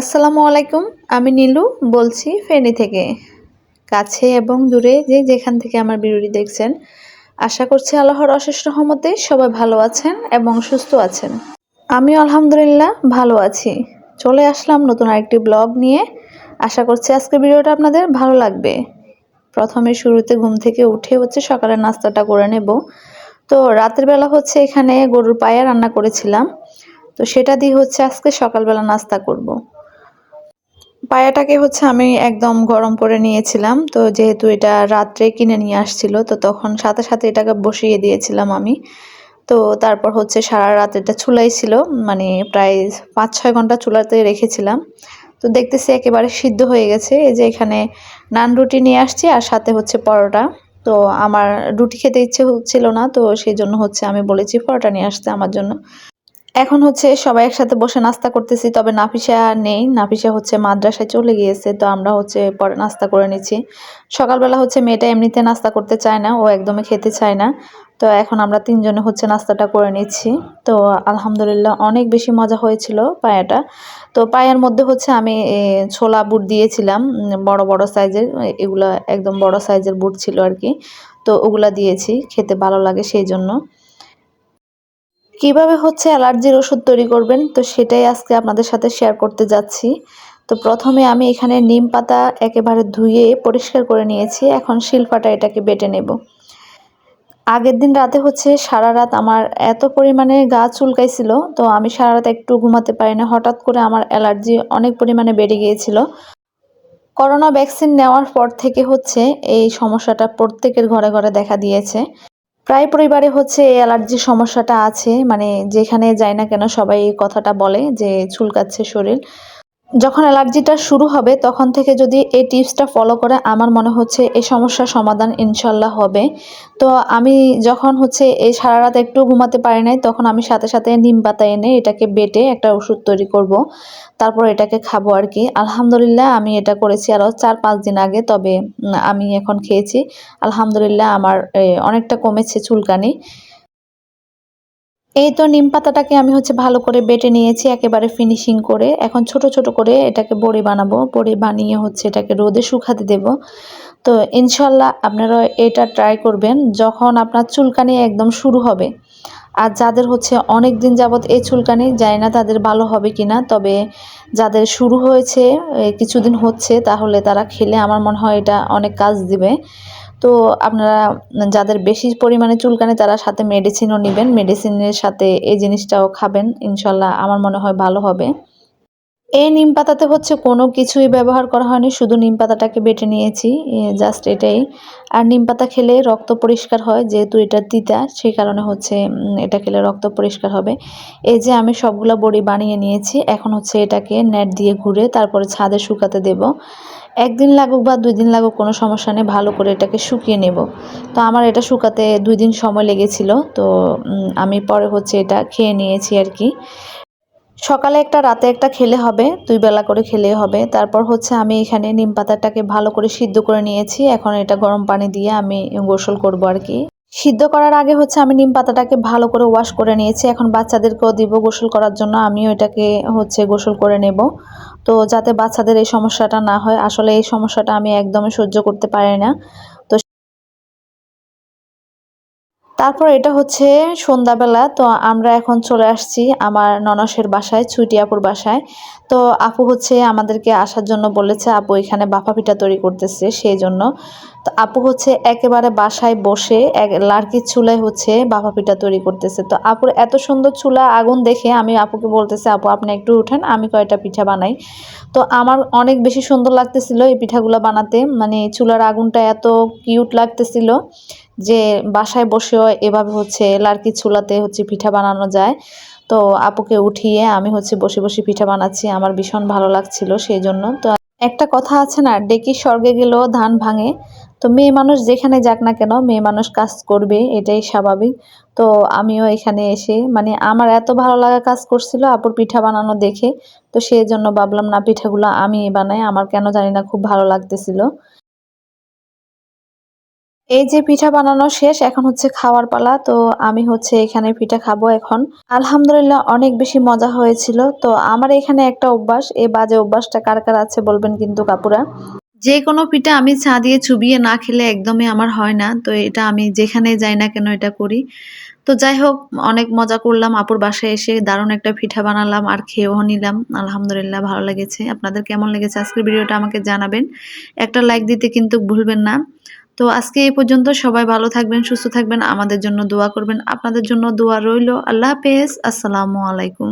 আসসালামু আলাইকুম, আমি নীলু বলছি ফেনী থেকে। কাছে এবং দূরে যে যেখান থেকে আমার ভিডিওটি দেখছেন, আশা করছি আল্লাহর অশেষ রহমতে সবাই ভালো আছেন এবং সুস্থ আছেন। আমি আলহামদুলিল্লাহ ভালো আছি। চলে আসলাম নতুন আরেকটি ব্লগ নিয়ে। আশা করছি আজকে ভিডিওটা আপনাদের ভালো লাগবে। প্রথমে শুরুতে ঘুম থেকে উঠে হচ্ছে সকালে নাস্তাটা করে নেব। তো রাতের বেলা হচ্ছে এখানে গরুর পায়া রান্না করেছিলাম। তো সেটা দিয়ে হচ্ছে আজকে সকালবেলা নাস্তা করব। পায়াটাকে হচ্ছে আমি একদম গরম করে নিয়েছিলাম। তো যেহেতু এটা রাত্রে কিনে নিয়ে আসছিল, তো তখন সাথে সাথে এটাকে বসিয়ে দিয়েছিলাম আমি। তো তারপর হচ্ছে সারা রাত এটা চুলাই ছিল মানে প্রায় পাঁচ ছয় ঘণ্টা চুলাতে রেখেছিলাম। তো দেখতেছি একেবারে সিদ্ধ হয়ে গেছে। এই যে এখানে নান রুটি নিয়ে আসছি আর সাথে হচ্ছে পরোটা। তো আমার রুটি খেতে ইচ্ছে হচ্ছিল না, তো সেই জন্য হচ্ছে আমি বলেছি পরোটা নিয়ে আসতে আমার জন্য। এখন হচ্ছে সবাই একসাথে বসে নাস্তা করতেছি, তবে নাফিসা নেই। নাফিসা হচ্ছে মাদ্রাসায় চলে গিয়েছে, তো আমরা হচ্ছে পরে নাস্তা করে নিচ্ছি। সকালবেলা হচ্ছে মেয়েটা এমনিতে নাস্তা করতে চায় না, ও একদমই খেতে চায় না। তো এখন আমরা তিনজনে হচ্ছে নাস্তাটা করে নিচ্ছি। তো আলহামদুলিল্লাহ অনেক বেশি মজা হয়েছিল পায়াটা। তো পায়ের মধ্যে হচ্ছে আমি ছোলা বুট দিয়েছিলাম বড় বড় সাইজের, এগুলা একদম বড় সাইজের বুট ছিল আর কি। তো ওগুলা দিয়েছি, খেতে ভালো লাগে সেই জন্য। কীভাবে হচ্ছে অ্যালার্জির ওষুধ তৈরি করবেন? তো সেটাই আজকে আপনাদের সাথে শেয়ার করতে যাচ্ছি। তো প্রথমে আমি এখানে নিম পাতা একেবারে ধুয়ে পরিষ্কার করে নিয়েছি। এখন শিলপাটা এটাকে বেটে নেব। আগের দিন রাতে হচ্ছে সারা রাত আমার এত পরিমাণে গা চুলকাইছিল, তো আমি সারা রাত একটু ঘুমাতে পারি না। হঠাৎ করে আমার অ্যালার্জি অনেক পরিমাণে বেড়ে গিয়েছিল। করোনা ভ্যাকসিন নেওয়ার পর থেকে হচ্ছে এই সমস্যাটা প্রত্যেকের ঘরে ঘরে দেখা দিয়েছে। প্রায় পরিবারে হচ্ছে এই অ্যালার্জির সমস্যাটা আছে। মানে যেখানে যায় না কেন সবাই কথাটা বলে যে চুলকাচ্ছে শরীর। যখন অ্যালার্জিটা শুরু হবে, তখন থেকে যদি এই টিপসটা ফলো করে, আমার মনে হচ্ছে এই সমস্যার সমাধান ইনশাল্লাহ হবে। তো আমি যখন হচ্ছে এই সারা রাত একটু ঘুমাতে পারি নাই, তখন আমি সাথে সাথে নিম পাতা এনে এটাকে বেটে একটা ওষুধ তৈরি করব। তারপর এটাকে খাব আর কি। আলহামদুলিল্লাহ আমি এটা করেছি আরও চার পাঁচ দিন আগে, তবে আমি এখন খেয়েছি। আলহামদুলিল্লাহ আমার অনেকটা কমেছে চুলকানি। এই তো নিম পাতাটাকে আমি হচ্ছে ভালো করে বেটে নিয়েছি, একেবারে ফিনিশিং করে। এখন ছোট ছোট করে এটাকে বড়ি বানাবো। বড়ি বানিয়ে হচ্ছে এটাকে রোদে শুকাতে দেব। তো ইনশাল্লাহ আপনারা এটা ট্রাই করবেন যখন আপনার চুলকানি একদম শুরু হবে। আর যাদের হচ্ছে অনেক দিন যাবৎ এই চুলকানি যায় না তাদের ভালো হবে কি না তবে যাদের শুরু হয়েছে কিছুদিন হচ্ছে, তাহলে তারা খেলে আমার মনে হয় এটা অনেক কাজ দিবে। তো আপনারা, যাদের বেশি পরিমাণে চুলকানি তারা সাথে মেডিসিনও নেবেন। মেডিসিনের সাথে এই জিনিসটাও খাবেন। ইনশাল্লাহ আমার মনে হয় ভালো হবে। এই নিম পাতাতে হচ্ছে কোনো কিছুই ব্যবহার করা হয়নি। শুধু নিম পাতাটাকে বেটে নিয়েছি জাস্ট এটাই। আর নিম পাতা খেলে রক্ত পরিষ্কার হয়, যেহেতু এটা তিতা, সেই কারণে হচ্ছে এটা খেলে রক্ত পরিষ্কার হবে। এই যে আমি সবগুলো বড়ি বানিয়ে নিয়েছি, এখন হচ্ছে এটাকে নেট দিয়ে ঘুরে তারপরে ছাদে শুকাতে দেব। একদিন লাগুক বা দুই দিন লাগুক, কোনো সমস্যা নেই, ভালো করে এটাকে শুকিয়ে নেব। তো আমার এটা শুকাতে দুই দিন সময় লেগেছিল, তো আমি পরে হচ্ছে এটা খেয়ে নিয়েছি আর কি। সকালে একটা, রাতে একটা খেলে হবে, দুই বেলা করে খেলে হবে। তারপর হচ্ছে আমি এখানে নিম পাতাটাকে ভালো করে সিদ্ধ করে নিয়েছি। এখন এটা গরম পানি দিয়ে আমি গোসল করব আর কি। সিদ্ধ করার আগে হচ্ছে আমি নিম পাতাটাকে ভালো করে ওয়াশ করে নিয়েছি। এখন বাচ্চাদেরকেও দিব গোসল করার জন্য, আমিও এটাকে হচ্ছে গোসল করে নেব। তো যাতে বাচ্চাদের এই সমস্যাটা না হয়, আসলে এই সমস্যাটা আমি একদমই সহ্য করতে পারি না। তারপর এটা হচ্ছে সন্ধ্যাবেলা, তো আমরা এখন চলে আসছি আমার ননসের বাসায় ছুটিয়াপুর বাসায়। তো আপু হচ্ছে আমাদেরকে আসার জন্য বলেছে, আপু, এখানে বাফা পিঠা তৈরি করতেছে সেই জন্য। তো আপু হচ্ছে একেবারে বাসায় বসে এক লার্কির চুলায় হচ্ছে বাফা পিঠা তৈরি করতেছে। তো আপুর এত সুন্দর চুলা আগুন দেখে আমি আপুকে বলতেছে, আপু, আপনি একটু উঠেন, আমি কয়টা পিঠা বানাই। তো আমার অনেক বেশি সুন্দর লাগতেছিল এই পিঠাগুলো বানাতে মানে চুলার আগুনটা এত কিউট লাগতেছিল যে বাসায় বসেও এভাবে হচ্ছে লার্কি চুলাতে হচ্ছে পিঠা বানানো যায়। তো আপুকে উঠিয়ে আমি হচ্ছে বসে বসে পিঠা বানাচ্ছি, আমার ভীষণ ভালো লাগছিল সেই জন্য তো একটা কথা আছে না, ডেকি স্বর্গে গেলেও ধান ভাঙে। তো মেয়ে মানুষ যেখানে যাক না কেন, মেয়ে মানুষ কাজ করবে, এটাই স্বাভাবিক। তো আমিও এখানে এসে মানে আমার এত ভালো লাগা কাজ করছিল আপুর পিঠা বানানো দেখে। তো সেই জন্য ভাবলাম, না, পিঠাগুলো আমি বানাই, আমার কেন জানি না খুব ভালো লাগতেছিল। এই যে পিঠা বানানো শেষ, এখন হচ্ছে খাওয়ার পালা। তো আমি হচ্ছে এখানে পিঠা খাব এখন। আলহামদুলিল্লাহ অনেক বেশি মজা হয়েছিল। তো আমার এখানে একটা অভ্যাস এই বাজে অভ্যাসটা কার কার আছে বলবেন কিন্তু কাপুরা। যে কোনো পিঠা আমি চা দিয়ে চুবিয়ে না খেলে একদমই আমার হয় না। তো এটা আমি যেখানে যাই না কেন এটা করি। তো যাই হোক, অনেক মজা করলাম। আপুর বাসায় এসে দারুণ একটা পিঠা বানালাম আর খেয়েও নিলাম। আলহামদুলিল্লাহ ভালো লেগেছে। আপনাদের কেমন লেগেছে আজকের ভিডিওটা আমাকে জানাবেন। একটা লাইক দিতে কিন্তু ভুলবেন না। তো আজকে এই পর্যন্ত সবাই ভালো থাকবেন, সুস্থ থাকবেন, আমাদের জন্য দোয়া করবেন। আপনাদের জন্য দোয়া রইল। আল্লাহ হাফেজ। আসসালামু আলাইকুম।